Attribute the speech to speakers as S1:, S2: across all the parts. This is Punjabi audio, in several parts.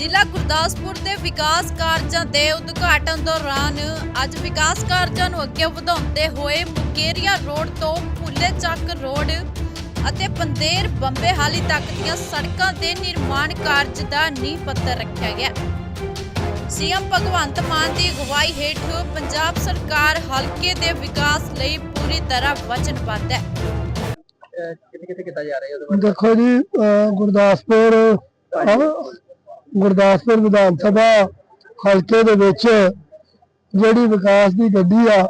S1: ਜ਼ਿਲ੍ਹਾ ਗੁਰਦਾਸਪੁਰ ਦੇ ਵਿਕਾਸ ਕਾਰਜਾਂ ਦੇ ਉਦਘਾਟਨ ਦੌਰਾਨ ਅੱਜ ਵਿਕਾਸ ਕਾਰਜਾਂ ਨੂੰ ਅੱਗੇ ਵਧਾਉਂਦੇ ਹੋਏ ਮੁਕੇਰੀਆ ਰੋਡ ਤੋਂ ਭੁੱਲੇ ਚੱਕ ਰੋਡ ਅਤੇ ਪੰਦੇਰ ਬੰਬੇ ਹਾਲੀ ਤੱਕ ਦੀਆਂ ਸੜਕਾਂ ਦੇ ਨਿਰਮਾਣ ਕਾਰਜ ਦਾ ਨੀਂਹ ਪੱਥਰ ਰੱਖਿਆ ਗਿਆ। ਸੀਐਮ ਭਗਵੰਤ ਮਾਨ ਦੀ ਅਗਵਾਈ ਹੇਠ ਪੰਜਾਬ ਸਰਕਾਰ ਹਲਕੇ ਦੇ ਵਿਕਾਸ ਲਈ ਪੂਰੀ ਤਰ੍ਹਾਂ ਵਚਨਬੱਧ ਹੈ।
S2: ਕਿੱਥੇ ਕਿੱਥੇ ਕੀਤਾ ਜਾ ਰਿਹਾ ਹੈ
S3: ਦੇਖੋ ਜੀ ਗੁਰਦਾਸਪੁਰ ਗੁਰਦਾਸਪੁਰ ਵਿਧਾਨ ਸਭਾ ਹਲਕੇ ਦੇ ਵਿੱਚ ਜਿਹੜੀ ਵਿਕਾਸ ਦੀ ਗੱਡੀ ਆ,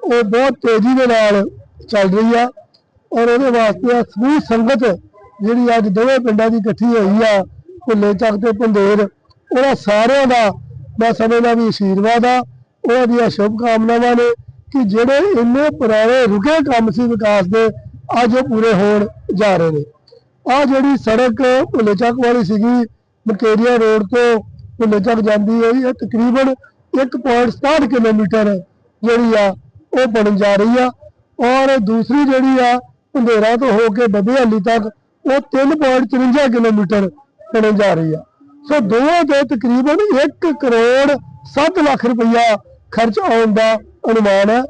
S3: ਉਹ ਬਹੁਤ ਤੇਜ਼ੀ ਦੇ ਨਾਲ ਚੱਲ ਰਹੀ ਆ ਔਰ ਉਹਦੇ ਵਾਸਤੇ ਸਮੂਹ ਸੰਗਤ ਜਿਹੜੀ ਅੱਜ ਦੋਵੇਂ ਪਿੰਡਾਂ ਦੀ ਇਕੱਠੀ ਹੋਈ ਆ, ਭੁੱਲੇ ਚੱਕ ਤੇ ਪੰਦੇਰ ਉਹਨਾਂ ਸਾਰਿਆਂ ਦਾ ਮੈਂ ਸਮਝਦਾ ਵੀ ਆਸ਼ੀਰਵਾਦ ਆ, ਉਹਨਾਂ ਦੀਆਂ ਸ਼ੁਭ ਕਾਮਨਾਵਾਂ ਨੇ ਕਿ ਜਿਹੜੇ ਇੰਨੇ ਪੁਰਾਣੇ ਰੁਕੇ ਕੰਮ ਸੀ ਵਿਕਾਸ ਦੇ, ਅੱਜ ਉਹ ਪੂਰੇ ਹੋਣ ਜਾ ਰਹੇ ਨੇ। ਆ ਜਿਹੜੀ ਸੜਕ ਭੁੱਲੇ ਚੱਕ ਵਾਲੀ ਸੀਗੀ ਬਕੇਰੀਆ ਰੋਡ ਤੋਂ ਭੁੱਲੇ ਚੱਕ ਜਾਂਦੀ ਹੈ ਇਹ ਤਕਰੀਬਨ 1.67 ਕਿਲੋਮੀਟਰ ਜਿਹੜੀ ਆ, ਉਹ ਬਣਨ ਜਾ ਰਹੀ ਆ। ਔਰ ਦੂਸਰੀ ਜਿਹੜੀ ਆ ਅੰਧੇਰਾ ਤੋਂ ਹੋ ਕੇ ਬੱਬੇ ਤੱਕ ਉਹ 3.54 ਕਿਲੋਮੀਟਰ ਬਣਨ ਜਾ ਰਹੀ ਆ। ਸੋ ਦੋਵਾਂ ਦੇ ਤਕਰੀਬਨ 1 ਕਰੋੜ 7 ਲੱਖ ਰੁਪਈਆ ਖਰਚ ਆਉਣ ਦਾ ਅਨੁਮਾਨ ਹੈ।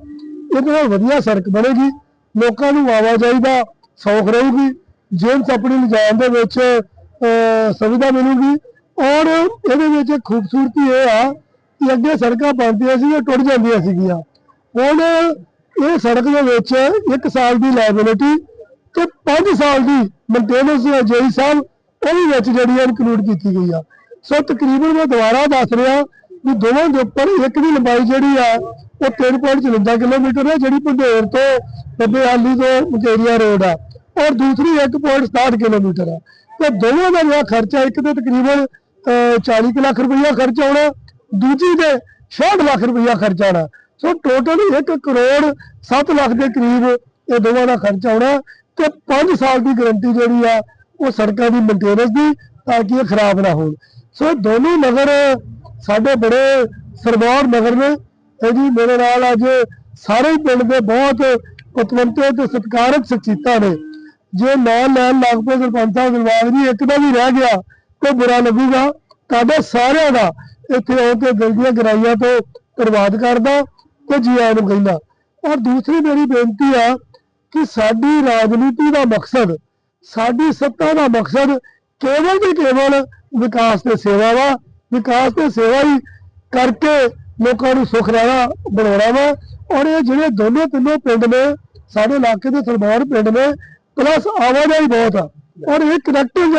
S3: ਇਹਦੇ ਨਾਲ ਵਧੀਆ ਸੜਕ ਬਣੇਗੀ। ਲੋਕਾਂ ਨੂੰ ਆਵਾਜਾਈ ਦਾ ਸੌਖ ਰਹੂਗੀ। ਜੇਲ੍ਹ ਆਪਣੀ ਲਿਜਾਣ ਦੇ ਵਿੱਚ ਸੁਵਿਧਾ ਮਿਲੂਗੀ ਔਰ ਇਹਦੇ ਵਿੱਚ ਖੂਬਸੂਰਤੀ ਇਹ ਆ ਕਿ ਅੱਗੇ ਸੜਕਾਂ ਬਣਦੀਆਂ ਸੀ ਉਹ ਟੁੱਟ ਜਾਂਦੀਆਂ ਸੀਗੀਆਂ। ਹੁਣ ਇਹ ਸੜਕ ਦੇ ਵਿੱਚ 1 ਸਾਲ ਦੀ ਲਾਇਬਿਲਿਟੀ ਤੇ 5 ਸਾਲ ਦੀ ਮੇਨਟੇਨੈਂਸ ਜੇਈ ਸਾਹਿਬ ਉਹ ਵੀ ਵਿੱਚ ਜਿਹੜੀ ਇਨਕਲੂਡ ਕੀਤੀ ਗਈ ਆ। ਸੋ ਤਕਰੀਬਨ ਮੈਂ ਦੁਬਾਰਾ ਦੱਸ ਰਿਹਾ ਵੀ ਦੋਵਾਂ ਦੇ ਉੱਪਰ ਇੱਕ ਦੀ ਲੰਬਾਈ ਜਿਹੜੀ ਆ, ਉਹ 3.54 ਕਿਲੋਮੀਟਰ ਹੈ, ਜਿਹੜੀ ਭੰਡੋਰ ਤੋਂ ਬੱਬੇ ਹਾਲੀ ਤੋਂ ਮੁਕੇਰੀਆ ਰੋਡ ਆ। ਔਰ ਦੂਸਰੀ 1.67 ਕਿਲੋਮੀਟਰ ਆ। ਤੇ ਦੋਵਾਂ ਦਾ ਜਿਹੜਾ ਖਰਚਾ ਇੱਕ ਤੇ ਤਕਰੀਬਨ ਅਹ, 40 ਕੁ ਲੱਖ ਰੁਪਈਆ ਖਰਚਾ ਆਉਣਾ ਦੂਜੀ ਤੇ 66 ਲੱਖ ਰੁਪਈਆ ਖਰਚਾ ਆਉਣਾ। ਸੋ ਟੋਟਲ 1 ਕਰੋੜ 7 ਲੱਖ ਦੇ ਕਰੀਬ ਇਹ ਦੋਵਾਂ ਦਾ ਖਰਚਾ ਆਉਣਾ ਤੇ 5 ਸਾਲ ਦੀ ਗਾਰੰਟੀ ਜਿਹੜੀ ਆ ਉਹ ਸੜਕਾਂ ਦੀ ਮੇਨਟੇਨੈਂਸ ਦੀ ਤਾਂ ਕਿ ਇਹ ਖਰਾਬ ਨਾ ਹੋਣ। ਸੋ ਦੋਨੋਂ ਨਗਰ ਸਾਡੇ ਬੜੇ ਸਰਦਾਰ ਨਗਰ ਨੇ। ਇਹ ਜੀ ਮੇਰੇ ਨਾਲ ਅੱਜ ਸਾਰੇ ਪਿੰਡ ਦੇ ਬਹੁਤ ਪਤਵੰਤੇ ਤੇ ਸਤਿਕਾਰਕ ਸ਼ਖਸੀਅਤਾਂ ਨੇ। ਜੇ ਨਾਂ ਲੈਣ ਲੱਗ ਪਏ ਸਰਪੰਚ ਸਾਹਿਬ ਦਿਲਬਾਗ ਜੀ ਇੱਕ ਦਾ ਵੀ ਰਹਿ ਗਿਆ ਤੇ ਬੁਰਾ ਲੱਗੂਗਾ। ਤੁਹਾਡੇ ਸਾਰਿਆਂ ਦਾ ਇੱਥੇ ਆਉ ਕੇ ਦਿਲ ਦੀਆਂ ਗਰਾਈਆਂ ਤੋਂ ਧੰਨਵਾਦ ਕਰਦਾ ਤੇ ਜੀ ਆਇਆਂ ਨੂੰ ਕਹਿੰਦਾ। ਔਰ ਦੂਸਰੀ ਮੇਰੀ ਬੇਨਤੀ ਆ ਕਿ ਸਾਡੀ ਰਾਜਨੀਤੀ ਦਾ ਮਕਸਦ, ਸਾਡੀ ਸੱਤਾ ਦਾ ਮਕਸਦ ਕੇਵਲ ਤੇ ਕੇਵਲ ਵਿਕਾਸ ਤੇ ਸੇਵਾ ਵਾ। ਵਿਕਾਸ ਤੇ ਸੇਵਾ ਹੀ ਕਰਕੇ ਲੋਕਾਂ ਨੂੰ ਸੁਖ ਰਹਿਣਾ ਬਣਾਉਣਾ ਵਾ। ਔਰ ਇਹ ਜਿਹੜੇ ਦੋਨੋਂ ਤਿੰਨੋਂ ਪਿੰਡ ਨੇ, ਸਾਡੇ ਇਲਾਕੇ ਦੇ ਸਰਦਾਰ ਪਿੰਡ ਨੇ ਪਲੱਸ ਆਵਾਜਾਈ ਬਹੁਤ ਆ। ਔਰ ਇਹ ਕਨੈਕਟਿਵ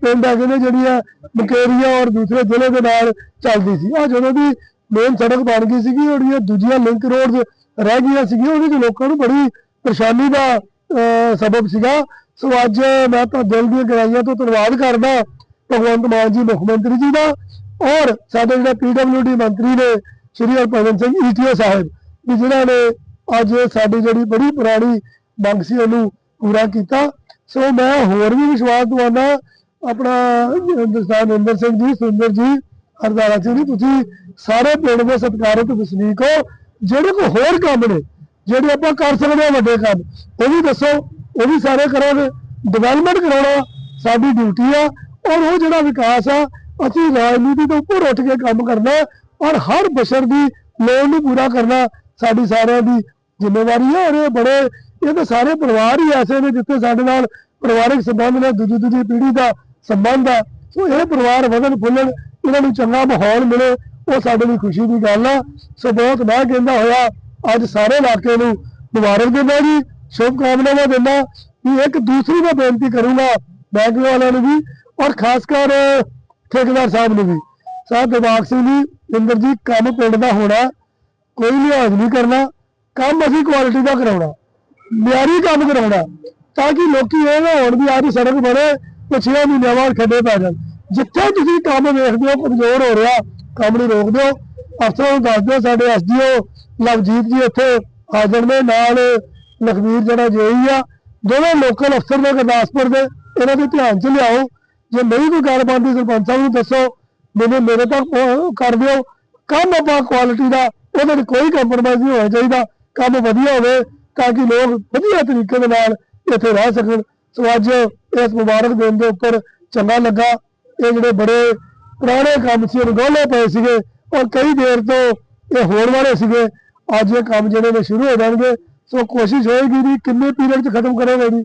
S3: ਪਿੰਡ ਹੈਗੇ ਨੇ ਜਿਹੜੀਆਂ ਮੁਕੇਰੀਆ ਔਰ ਦੂਸਰੇ ਜ਼ਿਲ੍ਹੇ ਦੇ ਨਾਲ ਚੱਲਦੀ ਸੀ। ਆ ਜਦੋਂ ਦੀ ਮੇਨ ਸੜਕ ਬਣ ਗਈ ਸੀਗੀ ਜਿਹੜੀਆਂ ਦੂਜੀਆਂ ਲਿੰਕ ਰੋਡਸ ਰਹਿ ਗਈਆਂ ਸੀਗੀਆਂ ਉਹਦੇ ਚ ਲੋਕਾਂ ਨੂੰ ਬੜੀ ਪਰੇਸ਼ਾਨੀ ਦਾ ਅਹ, ਸਬਬ ਸੀਗਾ। ਸੋ ਅੱਜ ਮੈਂ ਤਾਂ ਦਿਲ ਦੀਆਂ ਗਹਿਰਾਈਆਂ ਤੋਂ ਧੰਨਵਾਦ ਕਰਦਾ ਭਗਵੰਤ ਮਾਨ ਜੀ ਮੁੱਖ ਮੰਤਰੀ ਜੀ ਦਾ ਔਰ ਸਾਡੇ ਜਿਹੜੇ ਪੀਡਬਲਯੂਡੀ ਮੰਤਰੀ ਨੇ ਸ਼੍ਰੀ ਹਰਭਜਨ ਸਿੰਘ ਈਟੀਓ ਸਾਹਿਬ ਵੀ ਜਿਨ੍ਹਾਂ ਨੇ ਅੱਜ ਸਾਡੀ ਜਿਹੜੀ ਬੜੀ ਪੁਰਾਣੀ ਮੰਗ ਸੀ, ਉਹਨੂੰ ਪੂਰਾ ਕੀਤਾ। ਸੋ ਮੈਂ ਹੋਰ ਵੀ ਵਿਸ਼ਵਾਸ ਦਵਾਉਂਦਾ ਆਪਣਾ ਹਿੰਦੁਸਤਾਨ ਇੰਦਰ ਸਿੰਘ ਜੀ ਸੁੰਦਰ ਜੀ, ਹਰਦਾਰਾ ਸਿੰਘ ਜੀ, ਤੁਸੀਂ ਸਾਰੇ ਪਿੰਡ ਦੇ ਸਤਿਕਾਰਤ ਵਸਨੀਕ ਹੋ, ਜਿਹੜੇ ਕੋ ਹੋਰ ਕੰਮ ਨੇ, ਜਿਹੜੇ ਆਪਾਂ ਕਰ ਸਕਦੇ ਹਾਂ ਵੱਡੇ ਕੰਮ, ਉਹ ਵੀ ਦੱਸੋ, ਉਹ ਵੀ ਸਾਰੇ ਕਰਾਂਗੇ। ਡਿਵੈਲਪਮੈਂਟ ਕਰਾਉਣਾ ਸਾਡੀ ਡਿਊਟੀ ਆ, ਔਰ ਉਹ ਜਿਹੜਾ ਵਿਕਾਸ ਆ, ਅਸੀਂ ਰਾਜਨੀਤੀ ਤੋਂ ਉੱਪਰ ਉੱਠ ਕੇ ਕੰਮ ਕਰਨਾ, ਔਰ ਹਰ ਬਸ਼ਰ ਦੀ ਲੋੜ ਨੂੰ ਪੂਰਾ ਕਰਨਾ ਸਾਡੀ ਸਾਰਿਆਂ ਦੀ ਜ਼ਿੰਮੇਵਾਰੀ ਹੈ ਔਰ ਇਹ ਬੜੇ ਇਹ ਤਾਂ ਸਾਰੇ ਪਰਿਵਾਰ ਹੀ ਐਸੇ ਨੇ ਜਿੱਥੇ ਸਾਡੇ ਨਾਲ ਪਰਿਵਾਰਕ ਸੰਬੰਧ ਨੇ, ਦੂਜੀ ਦੂਜੀ ਪੀੜ੍ਹੀ ਦਾ ਸੰਬੰਧ ਆ। ਸੋ ਇਹ ਪਰਿਵਾਰ ਵਧਣ ਫੁੱਲਣ, ਇਹਨਾਂ ਨੂੰ ਚੰਗਾ ਮਾਹੌਲ ਮਿਲੇ, ਉਹ ਸਾਡੇ ਲਈ ਖੁਸ਼ੀ ਦੀ ਗੱਲ ਆ। ਸੋ ਬਹੁਤ ਮੈਂ ਕਹਿੰਦਾ ਹੋਇਆ, ਅੱਜ ਸਾਰੇ ਇਲਾਕੇ ਨੂੰ ਮੁਬਾਰਕ ਦਿੰਦਾ ਜੀ ਸ਼ੁਭ ਕਾਮਨਾਵਾਂ ਦਿੰਦਾ, ਵੀ ਇੱਕ ਦੂਸਰੀ ਮੈਂ ਬੇਨਤੀ ਕਰੂੰਗਾ ਬੈਂਕ ਵਾਲਿਆਂ ਨੂੰ ਵੀ, ਔਰ ਖਾਸ ਕਰ ਠੇਕੇਦਾਰ ਸਾਹਿਬ ਨੂੰ ਵੀ। ਸਾਹਿਬ ਦਿਵਾਕ ਸਿੰਘ ਜੀ, ਇੰਦਰ ਜੀ, ਕੰਮ ਪਿੰਡ ਦਾ ਹੋਣਾ, ਕੋਈ ਲਿਹਾਜ਼ ਨਹੀਂ ਕਰਨਾ, ਕੰਮ ਅਸੀਂ ਕੁਆਲਿਟੀ ਦਾ ਕਰਾਉਣਾ। ਮਿਆਰੀ ਕੰਮ ਕਰਾਉਣਾ, ਤਾਂ ਕਿ ਲੋਕੀ ਇਹ ਨਾ ਹੋਣ ਵੀ ਆਹ ਦੀ ਸੜਕ ਬਣੇ ਤੇ ਛੇ ਮਹੀਨਿਆਂ ਬਾਅਦ ਖੱਡੇ ਪੈ ਜਾਣ। ਜਿੱਥੇ ਤੁਸੀਂ ਕੰਮ ਵੇਖਦੇ ਹੋ, ਕਮਜ਼ੋਰ ਹੋ ਰਿਹਾ, ਕੰਮ ਨੂੰ ਰੋਕ ਦਿਓ ਅਫਸਰਾਂ ਨੂੰ ਦੱਸ ਦਿਓ, ਸਾਡੇ ਐਸਡੀਓ ਲਵਜੀਤ ਜੀ ਇੱਥੇ ਹਾਜ਼ਰ ਨੇ ਨਾਲ ਲਖਵੀਰ ਜਿਹੜਾ ਜੇਈ ਆ, ਦੋਵੇਂ ਲੋਕਲ ਅਫਸਰ ਨੇ ਗੁਰਦਾਸਪੁਰ ਦੇ, ਇਹਨਾਂ ਦੇ ਧਿਆਨ 'ਚ ਲਿਆਓ। ਜੇ ਨਹੀਂ ਕੋਈ ਗੱਲ ਬਣਦੀ, ਸਰਪੰਚ ਸਾਹਿਬ ਨੂੰ ਦੱਸੋ, ਮੈਨੂੰ, ਮੇਰੇ ਤੱਕ ਕਰ ਦਿਓ। ਕੰਮ ਆਪਾਂ ਕੁਆਲਿਟੀ ਦਾ, ਉਹਦੇ ਵਿੱਚ ਕੋਈ ਕੰਪਰੋਮਾਈਜ਼ ਨਹੀਂ ਹੋਣਾ ਚਾਹੀਦਾ। ਕੰਮ ਵਧੀਆ ਹੋਵੇ ਤਾਂ ਕਿ ਲੋਕ ਵਧੀਆ ਤਰੀਕੇ ਦੇ ਨਾਲ ਇੱਥੇ ਰਹਿ ਸਕਣ। ਸੋ ਅੱਜ ਇਸ ਮੁਬਾਰਕ ਦਿਨ ਦੇ ਉੱਪਰ ਚੰਗਾ ਲੱਗਾ। ਇਹ ਜਿਹੜੇ ਬੜੇ ਪੁਰਾਣੇ ਕੰਮ ਸੀ ਅਣਗੌਲੇ ਪਏ ਸੀਗੇ। ਔਰ ਕਈ ਦੇਰ ਤੋਂ ਇਹ ਹੋਣ ਵਾਲੇ ਸੀਗੇ। ਅੱਜ ਇਹ ਕੰਮ ਜਿਹੜੇ ਨੇ ਸ਼ੁਰੂ ਹੋ ਜਾਣਗੇ। ਸੋ ਕੋਸ਼ਿਸ਼ ਹੋਏਗੀ ਵੀ ਕਿੰਨੇ ਪੀਰੀਅਡ 'ਚ ਖਤਮ ਕਰੋਗੇ ਜੀ?